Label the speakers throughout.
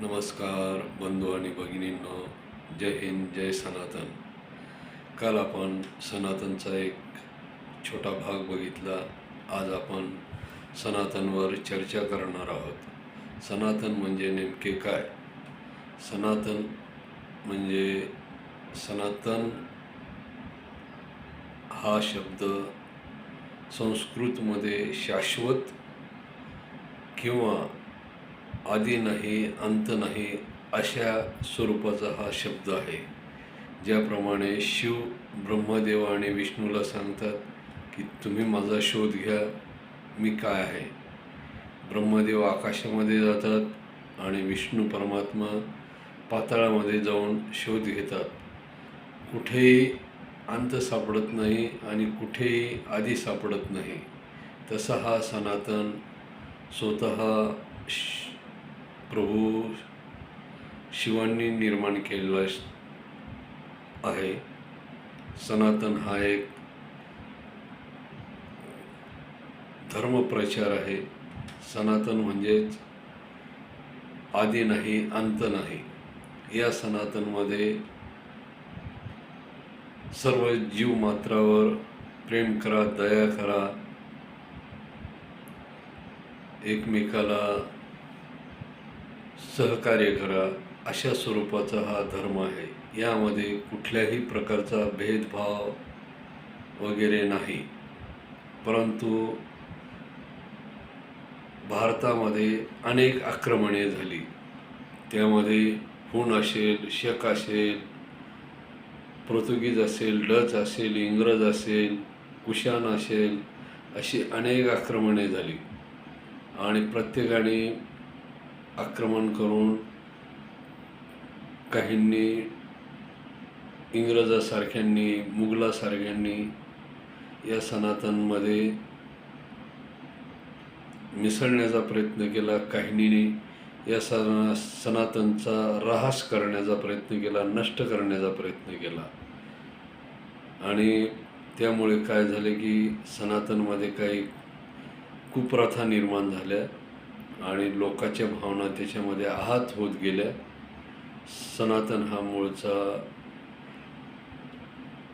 Speaker 1: नमस्कार बंधू आणि भगिनींनो जय हिंद जय सनातन. काल आपण सनातनचा एक छोटा भाग बघितला. आज आपण सनातनवर चर्चा करणार आहोत. सनातन म्हणजे नेमके काय? सनातन म्हणजे सनातन हा शब्द संस्कृतमध्ये शाश्वत किंवा आदी नाही अंत नाही अशा स्वरूपाचा हा शब्द आहे. ज्याप्रमाणे शिव ब्रह्मदेव आणि विष्णूला सांगतात की तुम्ही माझा शोध घ्या मी काय आहे. ब्रह्मदेव आकाशामध्ये जातात आणि विष्णू परमात्मा पाताळामध्ये जाऊन शोध घेतात. कुठेही अंत सापडत नाही आणि कुठेही आधी सापडत नाही. तसा हा सनातन स्वतः श- प्रभू शिवांनी निर्माण केलेला आहे. सनातन हा एक धर्मप्रचार आहे. सनातन म्हणजेच आदी नाही अंत नाही. या सनातनमध्ये सर्व जीव मात्रावर प्रेम करा दया करा. एकमेकाला सहकार्य करा अशा स्वरूपाचा हा धर्म आहे. यामध्ये कुठल्याही प्रकारचा भेदभाव वगैरे नाही. परंतु भारतामध्ये अनेक आक्रमणे झाली. त्यामध्ये हुण असेल शक असेल पोर्तुगीज असेल डच असेल इंग्रज असेल कुशाण असेल अशी अनेक आक्रमणे झाली. आणि प्रत्येकाने आक्रमण करून काहींनी इंग्रजासारख्यांनी मुघलासारख्यांनी या सनातनमध्ये मिसळण्याचा प्रयत्न केला काहींनी या सना सनातनचा ऱ्हास करण्याचा प्रयत्न केला नष्ट करण्याचा प्रयत्न केला. आणि त्यामुळे काय झाले की सनातनमध्ये काही कुप्रथा निर्माण झाल्या. आणि लोकांच्या भावना त्याच्यामध्ये आहात होत गेल्या. सनातन हा मूळचा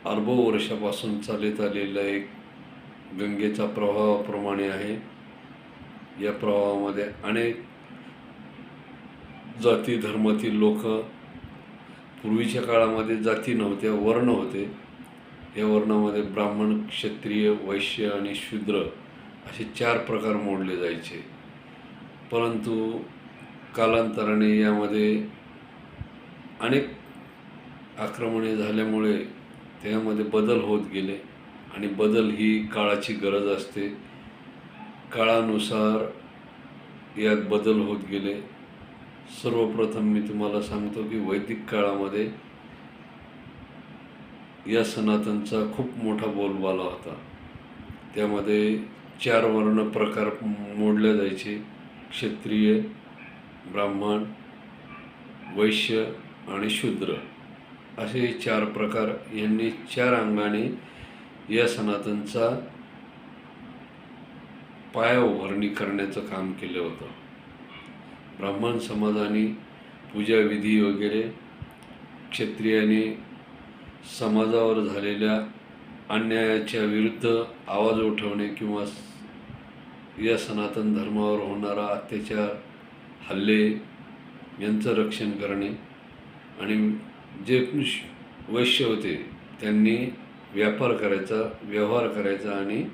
Speaker 1: अर्बो वर्षापासून चालत आलेला एक गंगेचा प्रवाहाप्रमाणे आहे. या प्रवाहामध्ये अनेक जाती धर्मातील लोक पूर्वीच्या काळामध्ये जाती नव्हत्या वर्ण होते. या वर्णामध्ये ब्राह्मण क्षत्रिय वैश्य आणि शूद्र असे चार प्रकार मोडले जायचे. परंतु कालांतराने यामध्ये अनेक आक्रमणे झाल्यामुळे त्यामध्ये बदल होत गेले आणि बदल ही काळाची गरज असते. काळानुसार यात बदल होत गेले. सर्वप्रथम मी तुम्हाला सांगतो की वैदिक काळामध्ये या सनातनचा खूप मोठा बोलबाला होता. त्यामध्ये चार वर्ण प्रकार मोडले जायचे. क्षत्रिय ब्राह्मण वैश्य आणि शूद्र असे चार प्रकार यांनी चार अंगाने या सनातनचा पायाउभारणी करण्याचं काम केलं होतं. ब्राह्मण समाजाने पूजाविधी वगैरे क्षत्रियाने समाजावर झालेल्या अन्यायाच्या विरुद्ध आवाज उठवणे किंवा या सनातन धर्मावर होणारा अत्याचार हल्ले यांचं रक्षण करणे आणि जे श- वैश्य होते त्यांनी व्यापार करायचा व्यवहार करायचा आणि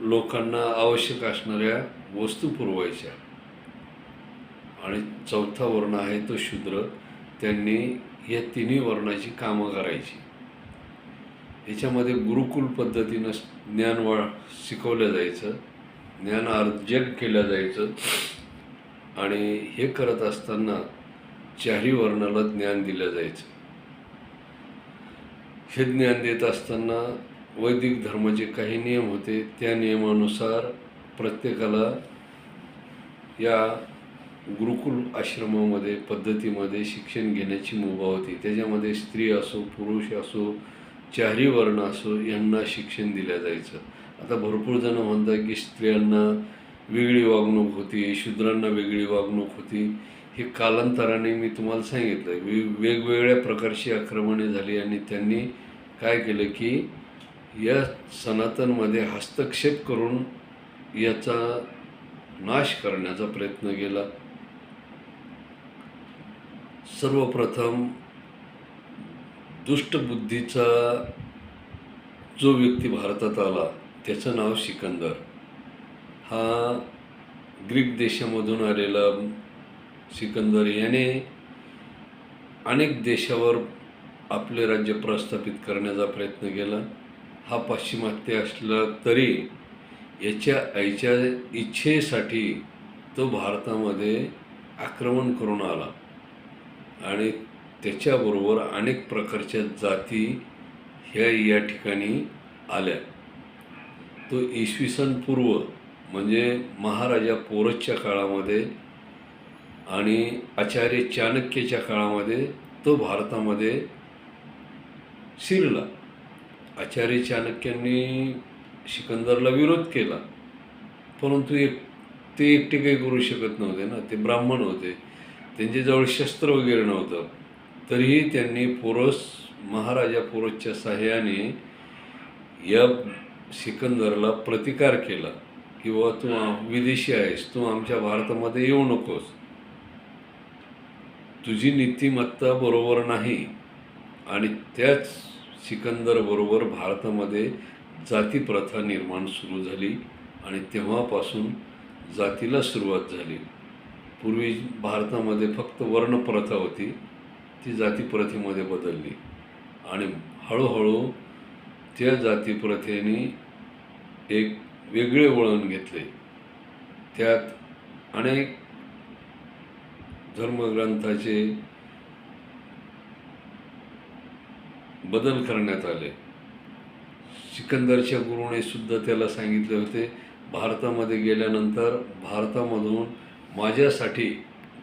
Speaker 1: लोकांना आवश्यक असणाऱ्या वस्तू पुरवायच्या. आणि चौथा वर्ण आहे तो शूद्र. त्यांनी या तिन्ही वर्णाची कामं करायची. याच्यामध्ये गुरुकुल पद्धतीनं ज्ञान वा शिकवलं जायचं. ज्ञान अर्जन केलं जायचं. आणि हे करत असताना चारी वर्णाला ज्ञान दिलं जायचं. हे ज्ञान देत असताना वैदिक धर्माचे काही नियम होते त्या नियमानुसार प्रत्येकाला या गुरुकुल आश्रमामध्ये पद्धतीमध्ये शिक्षण घेण्याची मुभा होती. त्याच्यामध्ये स्त्री असो पुरुष असो चारी वर्ण असो यांना शिक्षण दिलं जायचं. आता भरपूर जण म्हणतात की स्त्रियांना वेगळी वागणूक होती शूद्रांना वेगळी वागणूक होती. हे कालांतराने मी तुम्हाला सांगितलं वे वेगवेगळ्या प्रकारची आक्रमणे झाली आणि त्यांनी काय केलं की या सनातनमध्ये हस्तक्षेप करून याचा नाश करण्याचा प्रयत्न केला. सर्वप्रथम दुष्टबुद्धीचा जो व्यक्ती भारतात आला त्याचं नाव सिकंदर. हा ग्रीक देशामधून आलेला सिकंदर याने अनेक देशावर आपले राज्य प्रस्थापित करण्याचा प्रयत्न केला. हा पाश्चिमात्य असला तरी याच्या आईच्या इच्छेसाठी तो भारतामध्ये आक्रमण करून आला. आणि त्याच्याबरोबर अनेक प्रकारच्या जाती ह्या या ठिकाणी आल्या. तो इसवी सन पूर्व म्हणजे महाराजा पोरसच्या काळामध्ये आणि आचार्य चाणक्यच्या काळामध्ये तो भारतामध्ये शिरला. आचार्य चाणक्यांनी सिकंदरला विरोध केला. परंतु एक ते एकटे काही करू शकत नव्हते ना ते ब्राह्मण होते. त्यांच्याजवळ शस्त्र वगैरे नव्हतं. तरीही त्यांनी पोरस महाराजा पोरसच्या साह्याने या सिकंदरला प्रतिकार केला किंवा तू विदेशी आहेस तू आमच्या भारतामध्ये येऊ नकोस. तुझी नीतिमत्ता बरोबर नाही आणि त्याच सिकंदरबरोबर भारतामध्ये जातीप्रथा निर्माण सुरू झाली आणि तेव्हापासून जातीला सुरुवात झाली. पूर्वी भारतामध्ये फक्त वर्णप्रथा होती. ती जातीप्रथेमध्ये बदलली. आणि हळूहळू त्या जातीप्रथेने एक वेगळे वळण घेतले. त्यात अनेक धर्मग्रंथाचे बदल करण्यात आले. सिकंदरच्या गुरुने सुद्धा त्याला सांगितले होते भारतामध्ये गेल्यानंतर भारतामधून माझ्यासाठी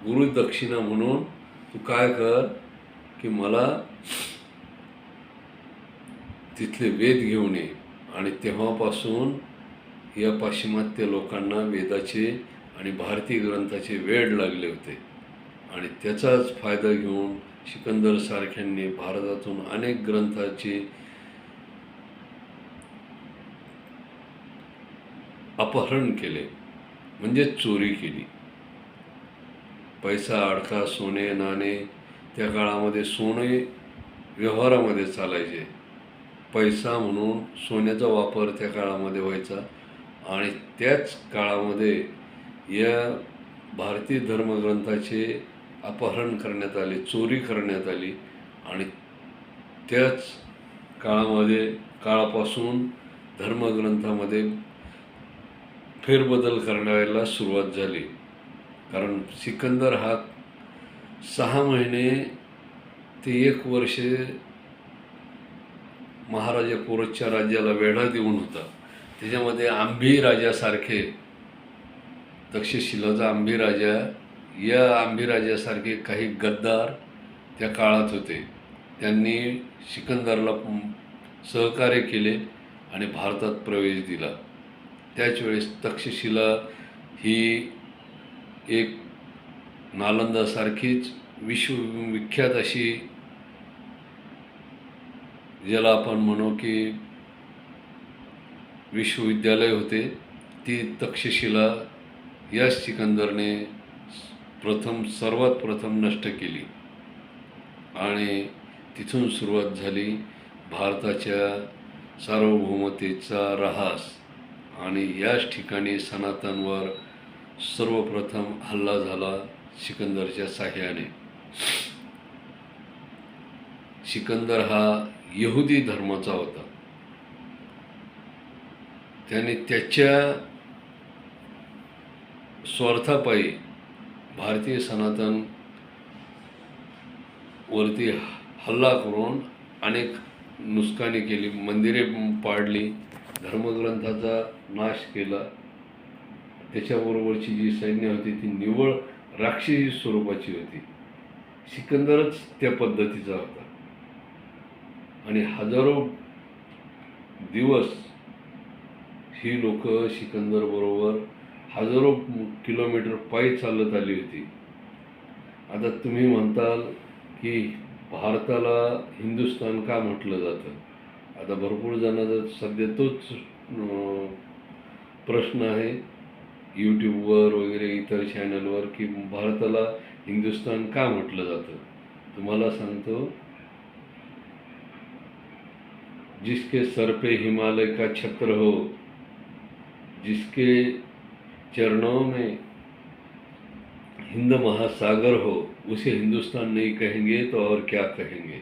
Speaker 1: गुरुदक्षिणा म्हणून तू काय कर? की मला तिथले वेद घेऊन ये. आणि तेव्हापासून या पाश्चिमात्य लोकांना वेदाचे आणि भारतीय ग्रंथाचे वेड लागले होते. आणि त्याचाच फायदा घेऊन सिकंदर सारख्यांनी भारतातून अनेक ग्रंथाचे अपहरण केले. म्हणजे चोरी केली. पैसा अडका सोने नाणे त्या काळामध्ये सोने व्यवहारामध्ये चालायचे. पैसा म्हणून सोन्याचा वापर त्या काळामध्ये व्हायचा. आणि त्याच काळामध्ये या भारतीय धर्मग्रंथाचे अपहरण करण्यात आले चोरी करण्यात आली. आणि त्याच काळामध्ये काळापासून धर्मग्रंथामध्ये फेरबदल करण्याला सुरुवात झाली. कारण सिकंदर हा सहा महिने ते एक वर्ष महाराजा पोरसच्या राज्याला वेढा देऊन होता. त्याच्यामध्ये आंबी राजासारखे तक्षशिलाचा आंबी राजा या आंबी राजासारखे काही गद्दार त्या काळात होते. त्यांनी सिकंदरला सहकार्य केले आणि भारतात प्रवेश दिला. त्याच वेळेस तक्षशिला ही एक नालंदासारखीच विश्वविख्यात अशी ज्याला आपण म्हणू की विश्वविद्यालय होते ती तक्षशिला याच सिकंदरने प्रथम सर्वात प्रथम नष्ट केली. आणि तिथून सुरुवात झाली भारताच्या सार्वभौमतेचा रहास. आणि याच ठिकाणी सनातनवर सर्वप्रथम हल्ला झाला. सिकंदरच्या साह्याने सिकंदर हा यहुदी धर्माचा होता. त्याने त्याच्या स्वार्थापायी भारतीय सनातन वरती हल्ला करून अनेक नुसकानी केली मंदिरे पाडली धर्मग्रंथाचा नाश केला. त्याच्याबरोबरची जी सैन्य होती ती निव्वळ राक्षसी स्वरूपाची होती. सिकंदरच त्या पद्धतीचा होता. आणि हजारो दिवस ही लोक सिकंदर बरोबर हजारो किलोमीटर पायी चालत आली होती. आता तुम्ही म्हणताल की भारताला हिंदुस्थान का म्हटलं जातं? आता भरपूर जणांचा सध्या तोच प्रश्न आहे. यूट्यूबवर वगैरे इतर चॅनलवर की भारताला हिंदुस्तान का म्हटलं जातं. तुम्हाला सांगतो, जिसके सर पे हिमालय का छत्र हो, जिसके चरणों में हिंद महासागर हो, उसे हिंदुस्तान नहीं कहेंगे तो और क्या कहेंगे?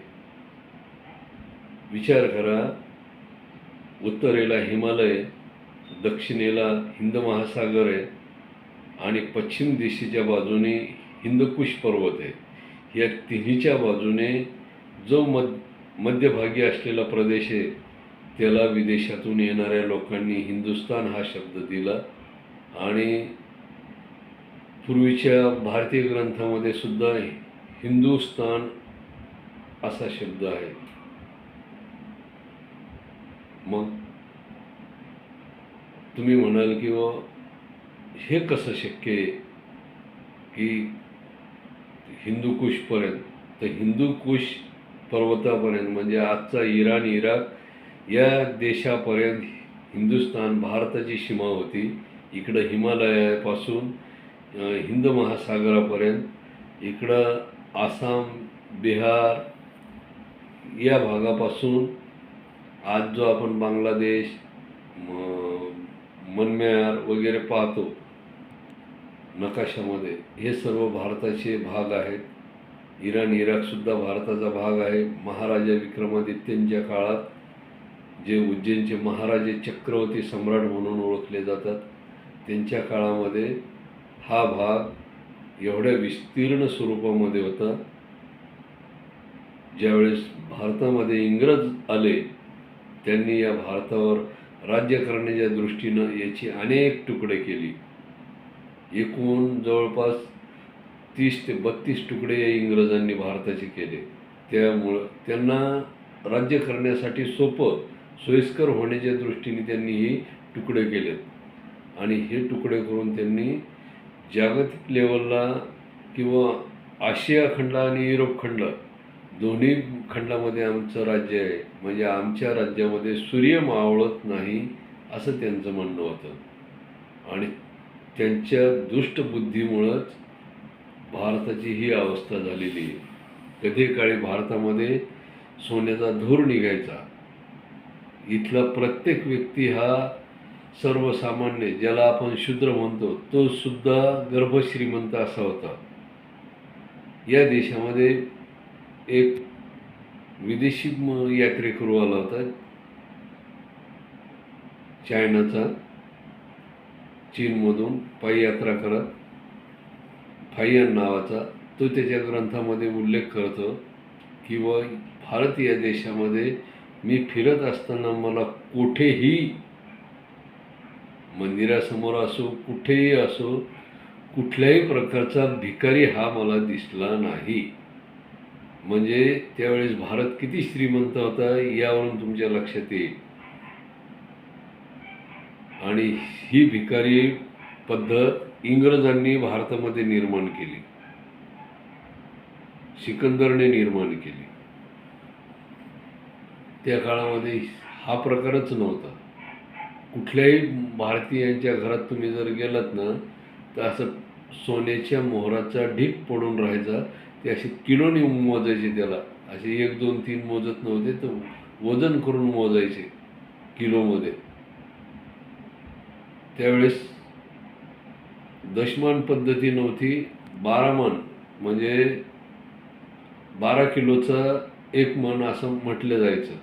Speaker 1: विचार करा, उत्तरेला हिमालय दक्षिणेला हिंद महासागर आहे आणि पश्चिम दिशेच्या बाजूने हिंदकुश पर्वत आहे. या तिन्हीच्या बाजूने जो मध मध्यभागी असलेला प्रदेश आहे त्याला विदेशातून येणाऱ्या लोकांनी हिंदुस्तान हा शब्द दिला आणि पूर्वीच्या भारतीय ग्रंथामध्ये सुद्धा हिंदुस्तान असा शब्द आहे. मग तुम्ही म्हणाल की व हे कसं शक्य आहे की हिंदुकुशपर्यंत तर हिंदुकुश पर्वतापर्यंत म्हणजे आजचा इराण इराक या देशापर्यंत हिंदुस्थान भारताची सीमा होती. इकडं हिमालयापासून हिंद महासागरापर्यंत इकडं आसाम बिहार या भागापासून आज जो आपण बांगलादेश म- मनम्यार वगैरे पाहतो. नकाशामध्ये. हे सर्व भारताचे भाग आहेत. इराण इराकसुद्धा भारताचा भाग आहे. महाराजा विक्रमादित्यांच्या काळात जे उज्जैनचे महाराजे चक्रवर्ती सम्राट म्हणून ओळखले जातात त्यांच्या काळामध्ये हा भाग एवढ्या विस्तीर्ण स्वरूपामध्ये होता. ज्यावेळेस भारतामध्ये इंग्रज आले त्यांनी या भारतावर राज्य करण्याच्या दृष्टीनं याची अनेक तुकडे केली. एकूण जवळपास तीस ते बत्तीस तुकडे इंग्रजांनी भारताचे केले. त्यामुळं त्यांना राज्य करण्यासाठी सोपं सोयीस्कर होण्याच्या दृष्टीने त्यांनी ही तुकडे केलेत. आणि हे तुकडे करून त्यांनी जागतिक लेवलला किंवा आशिया खंड आणि युरोप खंड दोन्ही खंडामध्ये आमचं राज्य आहे. म्हणजे आमच्या राज्यामध्ये सूर्य मावळत नाही असं त्यांचं म्हणणं होतं. आणि त्यांच्या दुष्ट बुद्धीमुळंच भारताची ही अवस्था झालेली आहे. कधी काळी भारतामध्ये सोन्याचा धूर निघायचा. इथला प्रत्येक व्यक्ती हा सर्वसामान्य ज्याला आपण शूद्र म्हणतो तो सुद्धा गर्भश्रीमंत असा होता. या देशामध्ये एक विदेशी म- यात्रेकरू आला होता. चायनाचा. चीनमधून पायी यात्रा करत. फायन नावाचा. तो त्याच्या ग्रंथामध्ये उल्लेख करतो की व भारत या देशामध्ये मी फिरत असताना मला कुठेही मंदिरासमोर असो कुठेही असो कुठल्याही प्रकारचा भिकारी हा मला दिसला नाही. म्हणजे त्यावेळेस भारत किती श्रीमंत होता यावरून तुमच्या लक्षात येईल. आणि ही भिकारी पद्धत इंग्रजांनी भारतामध्ये निर्माण केली. सिकंदरने निर्माण केली. त्या काळामध्ये हा प्रकारच नव्हता. कुठल्याही भारतीयांच्या घरात तुम्ही जर गेलात ना तर असं सोन्याच्या मोहराचा ढीक पडून राहायचा ते असे किलोनी मोजायचे त्याला. असे एक दोन तीन मोजत नव्हते तर वजन करून मोजायचे किलोमध्ये. त्यावेळेस दशमान पद्धती नव्हती बारा मन म्हणजे बारा किलोचा एक मन असं म्हटलं जायचं.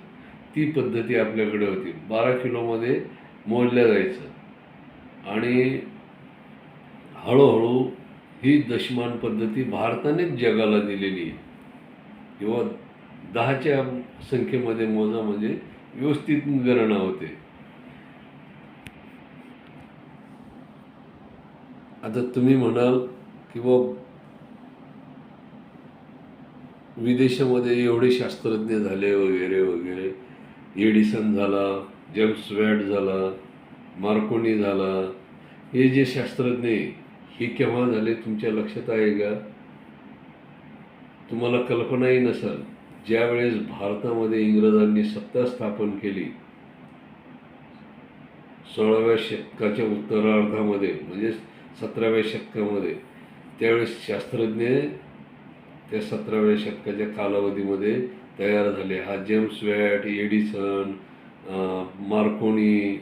Speaker 1: ती पद्धती आपल्याकडे होती. बारा किलोमध्ये मोजल्या जायचं. आणि हळूहळू ही दशमान पद्धती भारतानेच जगाला दिलेली आहे. किंवा दहाच्या संख्येमध्ये मोजा म्हणजे व्यवस्थित गणना होते. आता तुम्ही म्हणाल किंवा विदेशामध्ये एवढे शास्त्रज्ञ झाले वगैरे वगैरे एडिसन झाला जेम्स वॅट झाला मार्कोनी झाला हे जे शास्त्रज्ञ आहे, हे केव्हा झाले तुमच्या लक्षात आहे का? तुम्हाला कल्पनाही नसेल. ज्यावेळेस भारतामध्ये इंग्रजांनी सत्ता स्थापन केली सोळाव्या शतकाच्या उत्तरार्धामध्ये म्हणजे सतराव्या शतकामध्ये त्यावेळेस शास्त्रज्ञ त्या सतराव्या शतकाच्या कालावधीमध्ये तयार झाले. हा जेम्स वॅट एडिसन मार्कोनी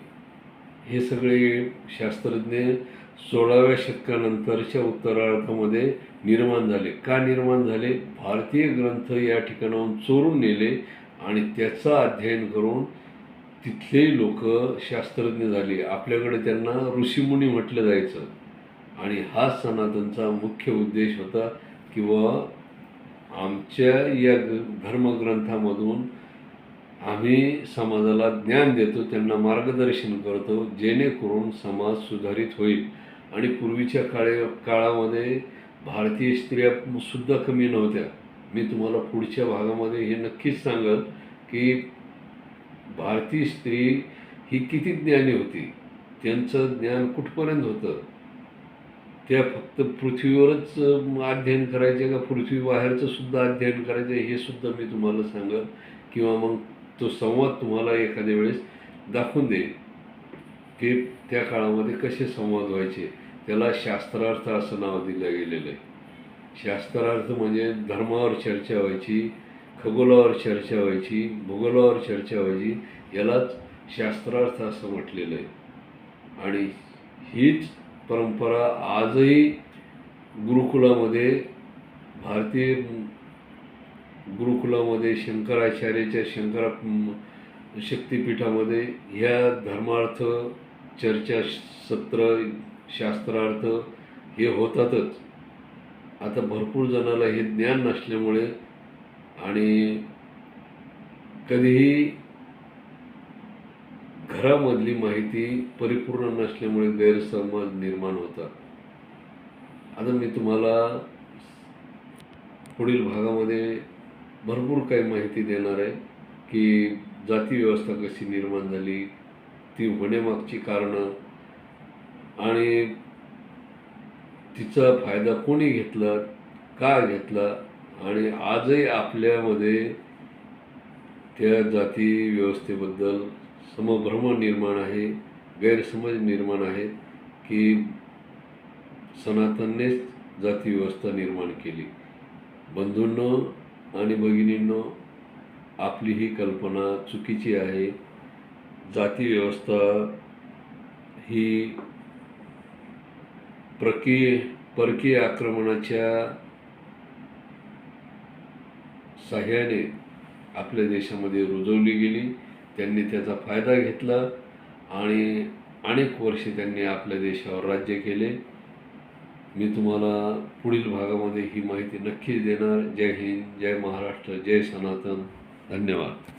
Speaker 1: हे सगळे शास्त्रज्ञ सोळाव्या शतकानंतरच्या उत्तरार्धामध्ये निर्माण झाले. का निर्माण झाले? भारतीय ग्रंथ या ठिकाणाहून चोरून नेले आणि त्याचं अध्ययन करून तिथले लोक शास्त्रज्ञ झाले. आपल्याकडे त्यांना ऋषीमुनी म्हटलं जायचं. आणि हा सनातनचा मुख्य उद्देश होता किंवा आमच्या या धर्मग्रंथामधून आम्ही समाजाला ज्ञान देतो त्यांना मार्गदर्शन करतो जेणेकरून समाज सुधारित होईल. आणि पूर्वीच्या काळे काळामध्ये भारतीय स्त्रिया सुद्धा कमी नव्हत्या. मी तुम्हाला पुढच्या भागामध्ये हे नक्कीच सांगेल की भारतीय स्त्री ही किती ज्ञानी होती. त्यांचं ज्ञान कुठपर्यंत होतं? त्या फक्त पृथ्वीवरच अध्ययन करायचे का पृथ्वी बाहेरचं सुद्धा अध्ययन करायचे? हे सुद्धा मी तुम्हाला सांगेल. किंवा मग तो संवाद तुम्हाला एखाद्या वेळेस दाखवून देईल. ते त्या काळामध्ये कसे संवाद व्हायचे? त्याला शास्त्रार्थ असं नाव दिलं गेलेलं आहे. शास्त्रार्थ म्हणजे धर्मावर चर्चा व्हायची खगोलावर चर्चा व्हायची भूगोलावर चर्चा व्हायची यालाच शास्त्रार्थ असं म्हटलेलं आहे. आणि हीच परंपरा आजही गुरुकुलामध्ये भारतीय गुरुकुलामध्ये शंकराचार्याच्या शंकरा शक्तिपीठामध्ये ह्या धर्मार्थ चर्चा सत्र शास्त्रार्थ हे होतातच. आता भरपूर जणाला हे ज्ञान नसल्यामुळे आणि कधीही घरामधली माहिती परिपूर्ण नसल्यामुळे गैरसमज निर्माण होतात. आता मी तुम्हाला पुढील भागामध्ये भरपूर काही माहिती देणार आहे की जाती व्यवस्था कशी निर्माण झाली ती होण्यामागची कारणं आणि तिचा फायदा कोणी घेतला का घेतला आणि आजही आपल्यामध्ये त्या जाती व्यवस्थेबद्दल समभ्रम निर्माण आहे गैरसमज निर्माण आहेत की सनातननेच जाती व्यवस्था निर्माण केली. बंधूंनो आणि भगिनींनो आपली ही कल्पना चुकीची आहे. जाती व्यवस्था ही प्रकी परकीय आक्रमणाच्या साह्याने आपल्या देशामध्ये रुजवली गेली. त्यांनी त्याचा फायदा घेतला आणि अनेक वर्षे त्यांनी आपल्या देशावर राज्य केले. मी तुम्हाला पुढील भागामध्ये ही माहिती नक्कीच देणार. जय हिंद जय महाराष्ट्र जय सनातन. धन्यवाद.